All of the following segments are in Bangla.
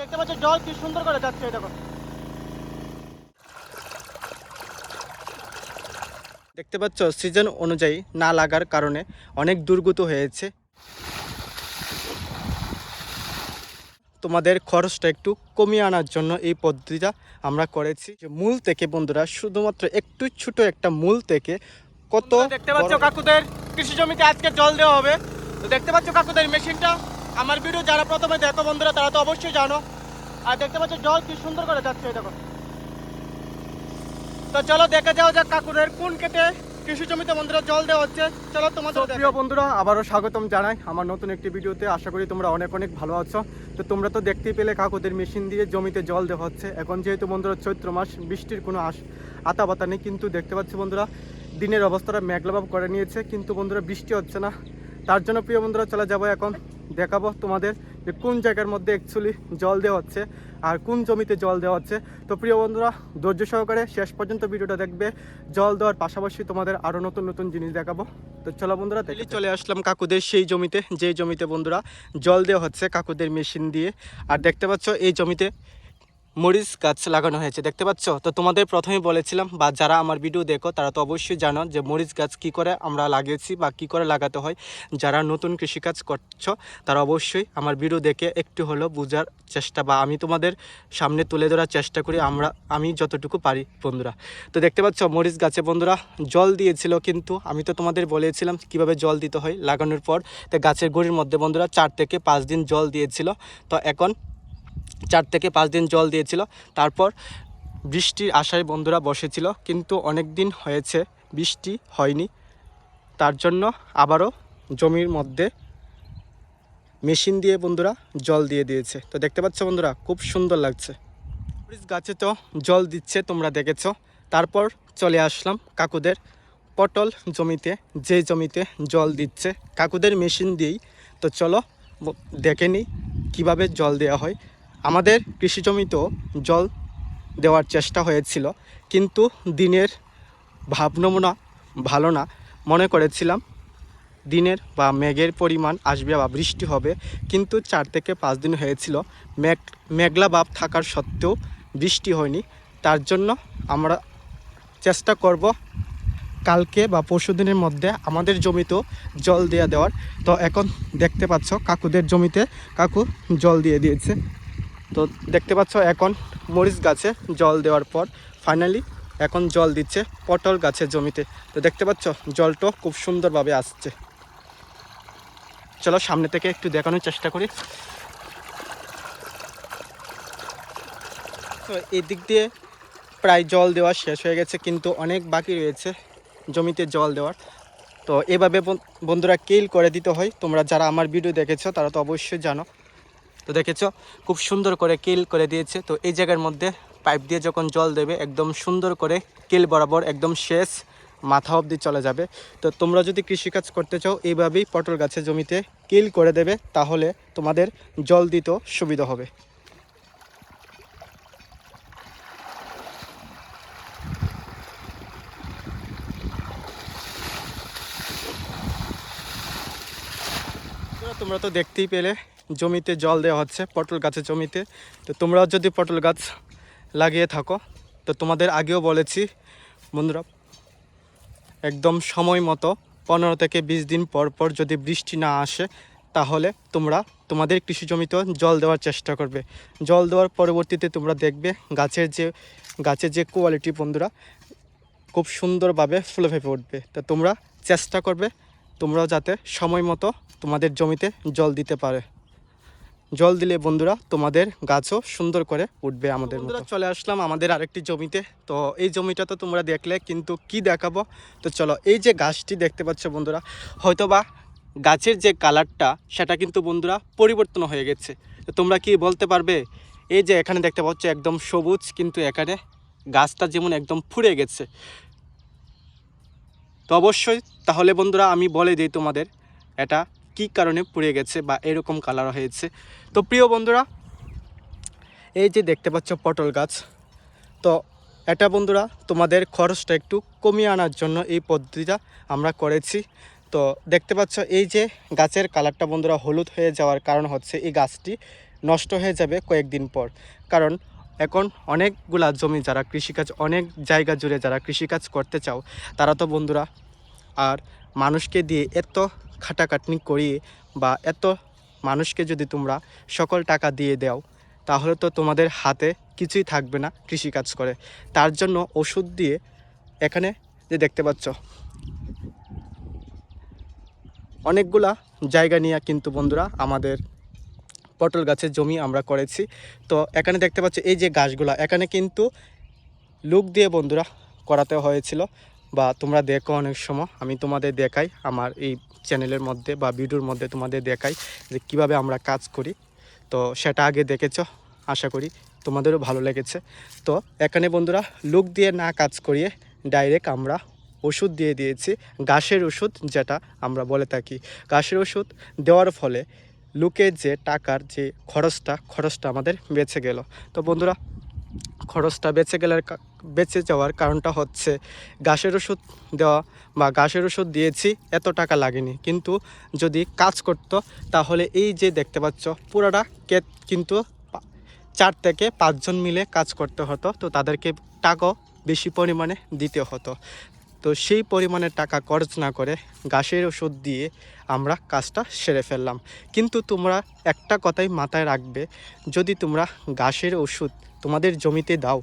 দেখতে পাচ্ছ জল কি সুন্দর করে যাচ্ছে দেখো। দেখতে পাচ্ছ সিজন অনুযায়ী না লাগার কারণে অনেক দুর্গত হয়েছে। তোমাদের খরচটা একটু কমিয়ে আনার জন্য এই পদ্ধতিটা আমরা করেছি। যে মূল থেকে বন্ধুরা শুধুমাত্র একটু ছোট একটা মূল থেকে কত দেখতে পাচ্ছ কাকুদের কৃষি জমিতে আজকে জল দেওয়া হবে। তো দেখতে পাচ্ছ কাকুদের মেশিনটা। আমার ভিডিও যারা প্রথমে দেখো বন্ধুরা তারা তো অবশ্যই জানো। আর দেখতে পাচ্ছ জল কি সুন্দর করে যাচ্ছে এই দেখো। তো চলো দেখে যাও যে কাকুরের কোন কেটে কৃষি জমিতে বন্ধুরা জল দেওয়া হচ্ছে। চলো তোমাদের প্রিয় বন্ধুরা আবারও স্বাগতম জানাই আমার নতুন একটি ভিডিওতে। আশা করি তোমরা অনেক অনেক ভালো আছো। তো তোমরা তো দেখতেই পেলে কাকুদের মেশিন দিয়ে জমিতে জল দেওয়া হচ্ছে। এখন যেহেতু বন্ধুরা চৈত্র মাস বৃষ্টির কোনো আশ আতা বাতা নেই কিন্তু দেখতে পাচ্ছি বন্ধুরা দিনের অবস্থাটা মেঘলাভাব করে নিয়েছে। কিন্তু বন্ধুরা বৃষ্টি হচ্ছে না। তার জন্য প্রিয় বন্ধুরা চলে যাব এখন। দেখাবো তোমাদের যে কোন জায়গার মধ্যে অ্যাকচুয়ালি জল দেওয়া হচ্ছে আর কোন জমিতে জল দেওয়া হচ্ছে। তো প্রিয় বন্ধুরা ধৈর্য সহকারে শেষ পর্যন্ত ভিডিওটা দেখবে। জল দেওয়ার পাশাপাশি তোমাদের আরও নতুন নতুন জিনিস দেখাবো। তো চলো বন্ধুরা তাহলে চলে। আসলাম কাকুদের সেই জমিতে যে জমিতে বন্ধুরা জল দেওয়া হচ্ছে কাকুদের মেশিন দিয়ে। আর দেখতে পাচ্ছ এই জমিতে মরিচ গাছ লাগানো হয়েছে, দেখতে পাচ্ছ? তো তোমাদের প্রথমে বলেছিলাম, বা যারা আমার ভিডিও দেখো, তারা তো অবশ্যই জানো যে মরিচ গাছ কি করে আমরা লাগিয়েছি বা কি করে লাগাতে হয়। যারা নতুন কৃষিকাজ করছ, তারা অবশ্যই আমার ভিডিও দেখে একটু হলেও বোঝার চেষ্টা, বা আমি তোমাদের সামনে তুলে ধরার চেষ্টা করি, আমরা, আমি যতটুকু পারি, বন্ধুরা। তো দেখতে পাচ্ছ, মরিচ গাছে বন্ধুরা জল দিয়েছিল, কিন্তু আমি তো তোমাদের বলেছিলাম কীভাবে জল দিতে হয় লাগানোর পর। তো গাছের গুঁড়ির মধ্যে বন্ধুরা চার থেকে পাঁচ দিন জল দিয়েছিল। তো এখন চার থেকে পাঁচ দিন জল দিয়েছিল। তারপর বৃষ্টির আশায় বন্ধুরা বসেছিল, কিন্তু অনেক দিন হয়েছে, বৃষ্টি হয়নি। তার জন্য আবারও জমির মধ্যে মেশিন দিয়ে বন্ধুরা জল দিয়ে দিয়েছে। তো দেখতে পাচ্ছ বন্ধুরা, খুব সুন্দর লাগছে। গাছে তো জল দিচ্ছে, তোমরা দেখেছ। তারপর চলে আসলাম কাকুদের পটল জমিতে। যে জমিতে জল দিচ্ছে, কাকুদের মেশিন দিয়েই। তো চলো, দেখে নিই কীভাবে জল দেওয়া হয়। আমাদের কৃষি জমিতেও জল দেওয়ার চেষ্টা হয়েছিল, কিন্তু দিনের ভাবনমুনা ভালো না। মনে করেছিলাম দিনের বা মেঘের পরিমাণ আসবে বা বৃষ্টি হবে, কিন্তু চার থেকে পাঁচ দিন হয়েছিল। মেঘ, মেঘলা ভাব থাকার সত্ত্বেও বৃষ্টি হয়নি। তার জন্য আমরা চেষ্টা করব কালকে বা পরশু দিনের মধ্যে আমাদের জমিতেও জল দেওয়া দেওয়ার। তো এখন দেখতে পাচ্ছ কাকুদের জমিতে কাকু জল দিয়ে দিয়েছে। তো দেখতে পাচ্ছ এখন মরিচ গাছে জল দেওয়ার পর ফাইনালি এখন জল দিচ্ছে পটল গাছের জমিতে। তো দেখতে পাচ্ছ জলটা খুব সুন্দরভাবে আসছে। চলো সামনে থেকে একটু দেখানোর চেষ্টা করি। তো এই দিক দিয়ে প্রায় জল দেওয়া শেষ হয়ে গেছে, কিন্তু অনেক বাকি রয়েছে জমিতে জল দেওয়ার। তো এভাবে বন- বন্ধুরা কিল করে দিতে হয়। তোমরা যারা আমার ভিডিও দেখেছ, তারা তো অবশ্যই জানো। তো দেখেছ, খুব সুন্দর করে কিল করে দিয়েছে। তো এই জায়গার মধ্যে পাইপ দিয়ে যখন জল দেবে, একদম সুন্দর করে কিল বরাবর একদম শেষ মাথা অবধি চলে যাবে। তো তোমরা যদি কৃষিকাজ করতে চাও, এইভাবেই পটল গাছের জমিতে কিল করে দেবে, তাহলে তোমাদের জল দিতেও সুবিধা হবে। তোমরা তো দেখতেই পেলে জমিতে জল দেওয়া হচ্ছে, পটল গাছের জমিতে। তো তোমরাও যদি পটল গাছ লাগিয়ে থাকো, তো তোমাদের আগেও বলেছি, বন্ধুরা, একদম সময় মতো পনেরো থেকে বিশ দিন পর পর যদি বৃষ্টি না আসে, তাহলে তোমরা তোমাদের কৃষি জমিতেও জল দেওয়ার চেষ্টা করবে। জল দেওয়ার পরবর্তীতে তোমরা দেখবে গাছের যে গাছের যে কোয়ালিটি বন্ধুরা, খুব সুন্দরভাবে ফুলে ফেপে উঠবে। তো তোমরা চেষ্টা করবে, তোমরাও যাতে সময় মতো তোমাদের জমিতে জল দিতে পারে। জল দিলে বন্ধুরা তোমাদের গাছও সুন্দর করে উঠবে আমাদের বন্ধুরা চলে আসলাম আমাদের আরেকটি জমিতে। তো এই জমিটা তো তোমরা দেখলে কিন্তু কি দেখাবো? তো চলো এই যে গাছটি দেখতে পাচ্ছ বন্ধুরা হয়তোবা গাছের যে কালারটা সেটা কিন্তু বন্ধুরা পরিবর্তন হয়ে গেছে। তো তোমরা কি বলতে পারবে? এই যে এখানে দেখতে পাচ্ছ একদম সবুজ কিন্তু এখানে গাছটা যেমন একদম ফুরে গেছে। তো অবশ্যই তাহলে বন্ধুরা আমি বলে দিই তোমাদের এটা কি কারণে পুড়ে গেছে বা এরকম কালার হয়েছে? তো প্রিয় বন্ধুরা, এই যে দেখতে পাচ্ছ পটল গাছ, তো এটা বন্ধুরা, তোমাদের খরচটা একটু কমিয়ে আনার জন্য এই পদ্ধতিটা আমরা করেছি। তো দেখতে পাচ্ছ এই যে গাছের কালারটা বন্ধুরা হলুদ হয়ে যাওয়ার কারণ হচ্ছে এই গাছটি নষ্ট হয়ে যাবে কয়েকদিন পর। কারণ এখন অনেকগুলা জমি যারা কৃষিকাজ, অনেক জায়গা জুড়ে যারা কৃষিকাজ করতে চাও, তারা তো বন্ধুরা, আর মানুষকে দিয়ে এত খাটাখাটনি করিয়ে বা এত মানুষকে যদি তোমরা সকল টাকা দিয়ে দাও, তাহলে তো তোমাদের হাতে কিছুই থাকবে না কৃষিকাজ করে। তার জন্য ওষুধ দিয়ে এখানে যে দেখতে পাচ্ছ, অনেকগুলা জায়গা নিয়ে কিন্তু বন্ধুরা আমাদের পটল গাছের জমি আমরা করেছি। তো এখানে দেখতে পাচ্ছ এই যে গাছগুলা, এখানে কিন্তু লুক দিয়ে বন্ধুরা করাতে হয়েছিল। বা তোমরা দেখো অনেক সময়, আমি তোমাদের দেখাই, আমার এই চ্যানেলের মধ্যে বা ভিডিওর মধ্যে তোমাদের দেখাই যে কীভাবে আমরা কাজ করি। তো সেটা আগে দেখেছ, আশা করি তোমাদেরও ভালো লেগেছে। তো এখানে বন্ধুরা লুক দিয়ে না কাজ করিয়ে ডাইরেক্ট আমরা ওষুধ দিয়ে দিয়েছি, ঘাসের ওষুধ যেটা আমরা বলে থাকি। ঘাসের ওষুধ দেওয়ার ফলে লুকের যে টাকার যে খরচটা খরচটা আমাদের বেঁচে গেল। তো বন্ধুরা খরচটা বেঁচে গেলার বেঁচে যাওয়ার কারণটা হচ্ছে গাছের ওষুধ দেওয়া বা গাছের ওষুধ দিয়েছি, এত টাকা লাগেনি। কিন্তু যদি কাজ করতো, তাহলে এই যে দেখতে পাচ্ছ, পুরোটা কে কিন্তু চার থেকে পাঁচজন মিলে কাজ করতে হতো। তো তাদেরকে টাকাও বেশি পরিমাণে দিতে হতো। তো সেই পরিমাণে টাকা খরচ না করে গাছের ওষুধ দিয়ে আমরা কাজটা সেরে ফেললাম। কিন্তু তোমরা একটা কথাই মাথায় রাখবে, যদি তোমরা গাছের ওষুধ তোমাদের জমিতে দাও,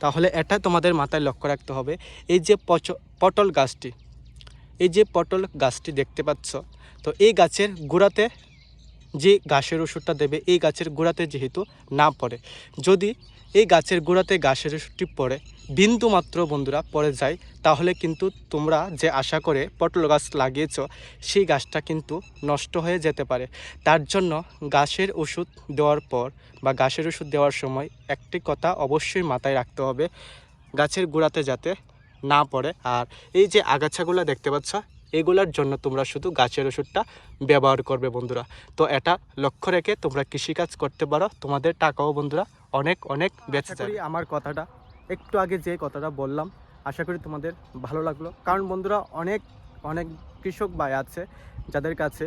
তাহলে এটা তোমাদের মাথায় লক্ষ্য রাখতে হবে। এই যে পচ- পটল গাছটি, এই যে পটল গাছটি দেখতে পাচ্ছ, তো এই গাছের গোড়াতে যে গাছের ওষুধটা দেবে, এই গাছের গোড়াতে যেহেতু না পড়ে। যদি এই গাছের গোড়াতে গাছের ওষুধটি পড়ে বিন্দু মাত্র বন্ধুরা পড়ে যায়, তাহলে কিন্তু তোমরা যে আশা করে পটল গাছ লাগিয়েছ, সেই গাছটা কিন্তু নষ্ট হয়ে যেতে পারে। তার জন্য গাছের ওষুধ দেওয়ার পর বা গাছের ওষুধ দেওয়ার সময় একটি কথা অবশ্যই মাথায় রাখতে হবে, গাছের গোড়াতে যাতে না পড়ে। আর এই যে আগাছাগুলো দেখতে পাচ্ছ এগুলোর জন্য তোমরা শুধু গাছের ওষুধটা ব্যবহার করবে বন্ধুরা। তো এটা লক্ষ্য রেখে তোমরা কৃষিকাজ করতে পারো। তোমাদের টাকাও বন্ধুরা অনেক অনেক বেঁচে যাবে। আমার কথাটা একটু আগে যে কথাটা বললাম আশা করি তোমাদের ভালো লাগল। কারণ বন্ধুরা অনেক অনেক কৃষক ভাই আছে যাদের কাছে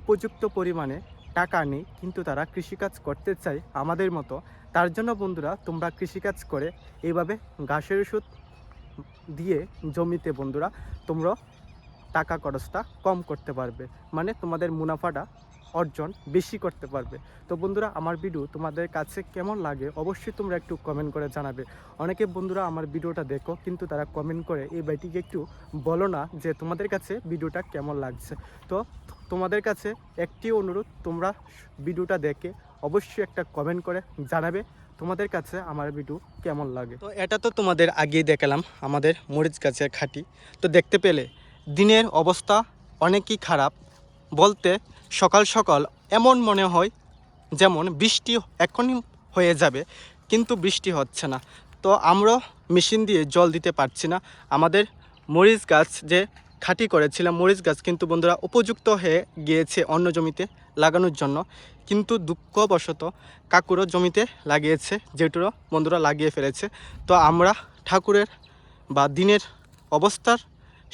উপযুক্ত পরিমাণে টাকা নেই কিন্তু তারা কৃষিকাজ করতে চায় আমাদের মতো। তার জন্য বন্ধুরা তোমরা কৃষিকাজ করে এইভাবে ঘাসের ওষুধ দিয়ে জমিতে বন্ধুরা তোমরা টাকা খরচটা কম করতে পারবে। মানে তোমাদের মুনাফাটা অর্জন বেশি করতে পারবে। তো বন্ধুরা, আমার ভিডিও তোমাদের কাছে কেমন লাগে অবশ্যই তোমরা একটু কমেন্ট করে জানাবে। অনেকে বন্ধুরা আমার ভিডিওটা দেখো, কিন্তু তারা কমেন্ট করে এই বাইটিকে একটু বলো না যে তোমাদের কাছে ভিডিওটা কেমন লাগছে। তো তোমাদের কাছে একটি অনুরোধ, তোমরা ভিডিওটা দেখে অবশ্যই একটা কমেন্ট করে জানাবে তোমাদের কাছে আমার ভিডিও কেমন লাগে। তো এটা তো তোমাদের আগেই দেখালাম, আমাদের মরিচ গাছের খাঁটি। তো দেখতে পেলে দিনের অবস্থা অনেকই খারাপ। বলতে সকাল সকাল এমন মনে হয় যেমন বৃষ্টি এখনই হয়ে যাবে, কিন্তু বৃষ্টি হচ্ছে না। তো আমরা মেশিন দিয়ে জল দিতে পারছি না। আমাদের মরিচ গাছ যে খাঁটি করেছিলাম, মরিচ গাছ কিন্তু বন্ধুরা উপযুক্ত হয়ে গিয়েছে অন্য জমিতে লাগানোর জন্য। কিন্তু দুঃখবশত কাকুরও জমিতে লাগিয়েছে যেটুরো বন্ধুরা লাগিয়ে ফেলেছে। তো আমরা ঠাকুরের বা দিনের অবস্থার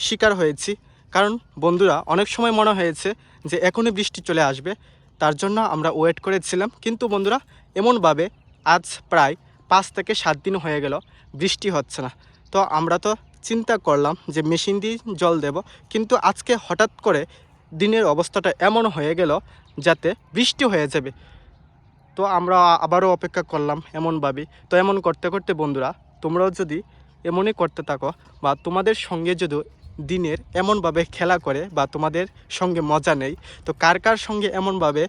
শিকার হয়েছি। কারণ বন্ধুরা, অনেক সময় মনে হয়েছে যে এখনই বৃষ্টি চলে আসবে, তার জন্য আমরা ওয়েট করেছিলাম। কিন্তু বন্ধুরা, এমনভাবে আজ প্রায় পাঁচ থেকে সাত দিন হয়ে গেল বৃষ্টি হচ্ছে না। তো আমরা তো চিন্তা করলাম যে মেশিন দিয়ে জল দেব, কিন্তু আজকে হঠাৎ করে দিনের অবস্থাটা এমন হয়ে গেল যাতে বৃষ্টি হয়ে যাবে। তো আমরা আবারও অপেক্ষা করলাম এমনভাবে। তো এমন করতে করতে বন্ধুরা, তোমরাও যদি এমনই করতে থাকো বা তোমাদের সঙ্গে যদি দিনের এমনভাবে খেলা করে বা তোমাদের সঙ্গে মজা নেই, তো কার কার সঙ্গে এমনভাবে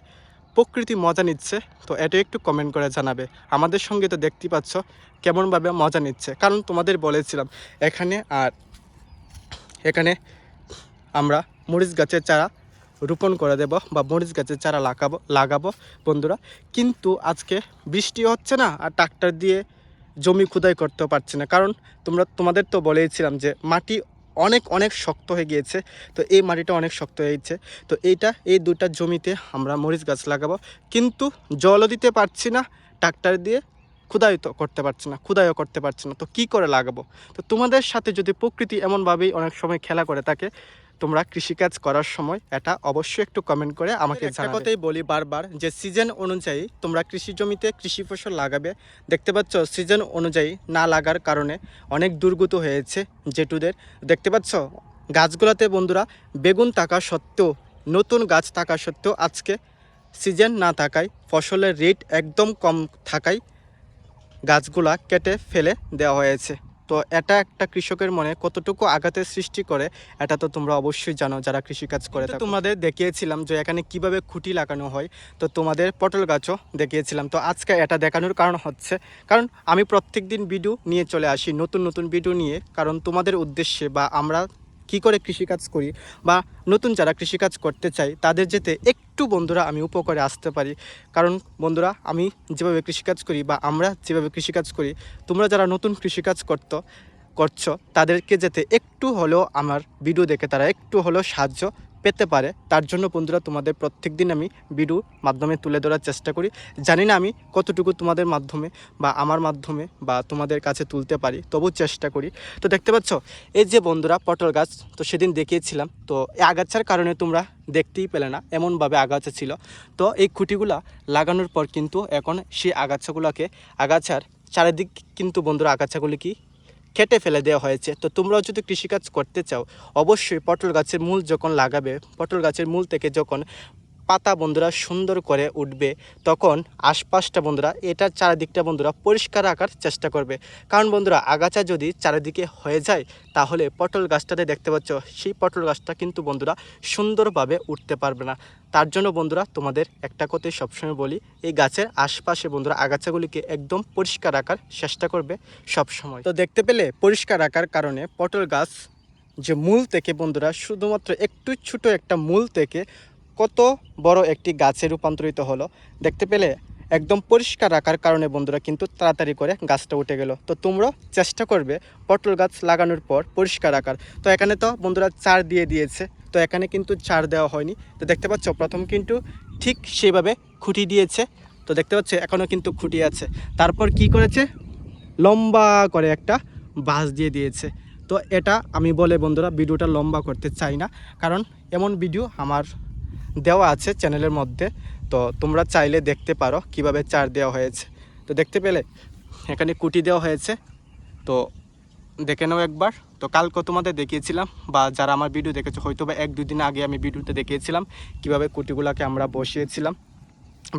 প্রকৃতি মজা নিচ্ছে? তো এটা একটু কমেন্ট করে জানাবে। আমাদের সঙ্গে তো দেখতেই পাচ্ছ কেমনভাবে মজা নিচ্ছে। কারণ তোমাদের বলেছিলাম, এখানে আর এখানে আমরা মরিচ গাছের চারা রোপণ করে দেব বা মরিচ গাছের চারা লাগাবো লাগাবো বন্ধুরা। কিন্তু আজকে বৃষ্টি হচ্ছে না আর ট্রাক্টর দিয়ে জমি খুদাই করতেও পারছি না। কারণ তোমরা, তোমাদের তো বলেইছিলাম যে মাটি অনেক অনেক শক্ত হয়ে গিয়েছে। তো এই মাটিটা অনেক শক্ত হয়ে হয়েছে তো এইটা, এই দুটা জমিতে আমরা মরিচ গাছ লাগাবো। কিন্তু জলও দিতে পারছি না, ট্রাক্টর দিয়ে খুদাই তো করতে পারছি না খুদাইও করতে পারছি না। তো কি করে লাগাবো? তো তোমাদের সাথে যদি প্রকৃতি এমনভাবেই অনেক সময় খেলা করে থাকে তোমরা কৃষিকাজ করার সময় এটা অবশ্যই একটু কমেন্ট করে আমাকে একটা কথাই বলি বারবার যে সিজন অনুযায়ী তোমরা কৃষি জমিতে কৃষি ফসল লাগাবে। দেখতে পাচ্ছ সিজন অনুযায়ী না লাগার কারণে অনেক দুর্গত হয়েছে জেটুদের দেখতে পাচ্ছ গাছগুলোতে বন্ধুরা বেগুন থাকা সত্ত্বেও নতুন গাছ থাকা সত্ত্বেও আজকে সিজন না থাকায় ফসলের রেট একদম কম থাকায় গাছগুলা কেটে ফেলে দেওয়া হয়েছে। তো এটা একটা কৃষকের মনে কতটুকু আঘাতের সৃষ্টি করে এটা তো তোমরা অবশ্যই জানো যারা কৃষিকাজ করে তো তোমাদের দেখিয়েছিলাম যে এখানে কীভাবে খুঁটি লাগানো হয় তো তোমাদের পটল গাছও দেখিয়েছিলাম। তো আজকে এটা দেখানোর কারণ হচ্ছে কারণ আমি প্রত্যেক দিন ভিডিও নিয়ে চলে আসি নতুন নতুন ভিডিও নিয়ে। কারণ তোমাদের উদ্দেশ্যে বা আমরা কি করে কৃষিকাজ করি বা নতুন যারা কৃষিকাজ করতে চাই তাদের যেতে একটু বন্ধুরা আমি উপকারে আসতে পারি। কারণ বন্ধুরা, আমি যেভাবে কৃষিকাজ করি বা আমরা যেভাবে কৃষিকাজ করি, তোমরা যারা নতুন কৃষিকাজ করতো, করছ, তাদেরকে যেতে একটু হলেও আমার ভিডিও দেখে তারা একটু হলেও সাহায্য পেতে পারে, তার জন্য বন্ধুরা তোমাদের প্রত্যেক দিন আমি ভিডিওর মাধ্যমে তুলে ধরার চেষ্টা করি। জানি না আমি কতটুকু তোমাদের মাধ্যমে বা আমার মাধ্যমে বা তোমাদের কাছে তুলতে পারি তবু চেষ্টা করি। তো দেখতে পাচ্ছ, এই যে বন্ধুরা পটল গাছ, তো সেদিন দেখিয়েছিলাম, তো এই আগাছার কারণে তোমরা দেখতেই পেলে না, এমনভাবে আগাছা ছিল। তো এই খুঁটিগুলা লাগানোর পর কিন্তু এখন সেই আগাছাগুলোকে, আগাছার চারিদিক কিন্তু বন্ধুরা আগাছাগুলি কি কেটে ফেলে দেওয়া হয়েছে। তো তোমরাও যদি কৃষিকাজ করতে চাও, অবশ্যই পটল গাছের মূল যখন লাগাবে, পটল গাছের মূল থেকে যখন পাতা বন্ধুরা সুন্দর করে উঠবে, তখন আশপাশটা বন্ধুরা এটার চারিদিকটা বন্ধুরা পরিষ্কার রাখার চেষ্টা করবে। কারণ বন্ধুরা, আগাছা যদি চারিদিকে হয়ে যায়, তাহলে পটল গাছটাতে দেখতে পাচ্ছ, সেই পটল গাছটা কিন্তু বন্ধুরা সুন্দরভাবে উঠতে পারবে না। তার জন্য বন্ধুরা, তোমাদের একটা কথাই সবসময় বলি, এই গাছের আশপাশে বন্ধুরা, আগাছাগুলিকে একদম পরিষ্কার রাখার চেষ্টা করবে সবসময়। তো দেখতে পেলে পরিষ্কার রাখার কারণে পটল গাছ যে মূল থেকে বন্ধুরা, শুধুমাত্র একটু ছোট একটা মূল থেকে কত বড় একটি গাছে রূপান্তরিত হলো, দেখতে পেলে একদম পরিষ্কার রাখার কারণে বন্ধুরা কিন্তু তাড়াতাড়ি করে গাছটা উঠে গেল। তো তোমরা চেষ্টা করবে পটল গাছ লাগানোর পর পরিষ্কার রাখার। তো এখানে তো বন্ধুরা চার দিয়ে দিয়েছে, তো এখানে কিন্তু চার দেওয়া হয়নি। তো দেখতে পাচ্ছ, প্রথম কিন্তু ঠিক সেইভাবে খুঁটি দিয়েছে। তো দেখতে পাচ্ছ, এখনও কিন্তু খুঁটি আছে। তারপর কি করেছে? লম্বা করে একটা বাঁশ দিয়ে দিয়েছে। তো এটা আমি বলে বন্ধুরা, ভিডিওটা লম্বা করতে চাই না। কারণ এমন ভিডিও আমার দেওয়া আছে চ্যানেলের মধ্যে। তো তোমরা চাইলে দেখতে পারো কীভাবে চার দেওয়া হয়েছে। তো দেখতে পেলে এখানে কুটি দেওয়া হয়েছে। তো দেখে নাও একবার। তো কালকে তোমাদের দেখিয়েছিলাম বা যারা আমার ভিডিও দেখেছ হয়তো বা এক দুই দিন আগে আমি ভিডিওতে দেখিয়েছিলাম কীভাবে কুটিগুলোকে আমরা বসিয়েছিলাম।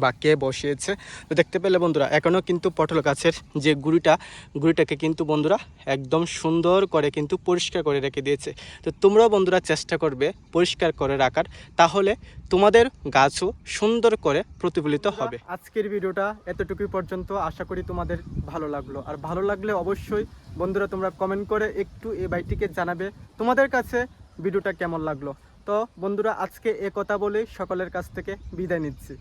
বা কে বসিয়েছে? তো দেখতে পেলে বন্ধুরা এখনও কিন্তু পটল গাছের যে গুড়িটা গুড়িটাকে কিন্তু বন্ধুরা একদম সুন্দর করে কিন্তু পরিষ্কার করে রেখে দিয়েছে। তো তোমরাও বন্ধুরা চেষ্টা করবে পরিষ্কার করে রাখার তাহলে তোমাদের গাছও সুন্দর করে প্রতিফলিত হবে। আজকের ভিডিওটা এতটুকুই পর্যন্ত। আশা করি তোমাদের ভালো লাগল। আর ভালো লাগলে অবশ্যই বন্ধুরা তোমরা কমেন্ট করে একটু এই বাইকটিকে জানাবে তোমাদের কাছে ভিডিওটা কেমন লাগল? তো বন্ধুরা আজকে এ কথা বলেই সকলের কাছ থেকে বিদায় নিচ্ছি।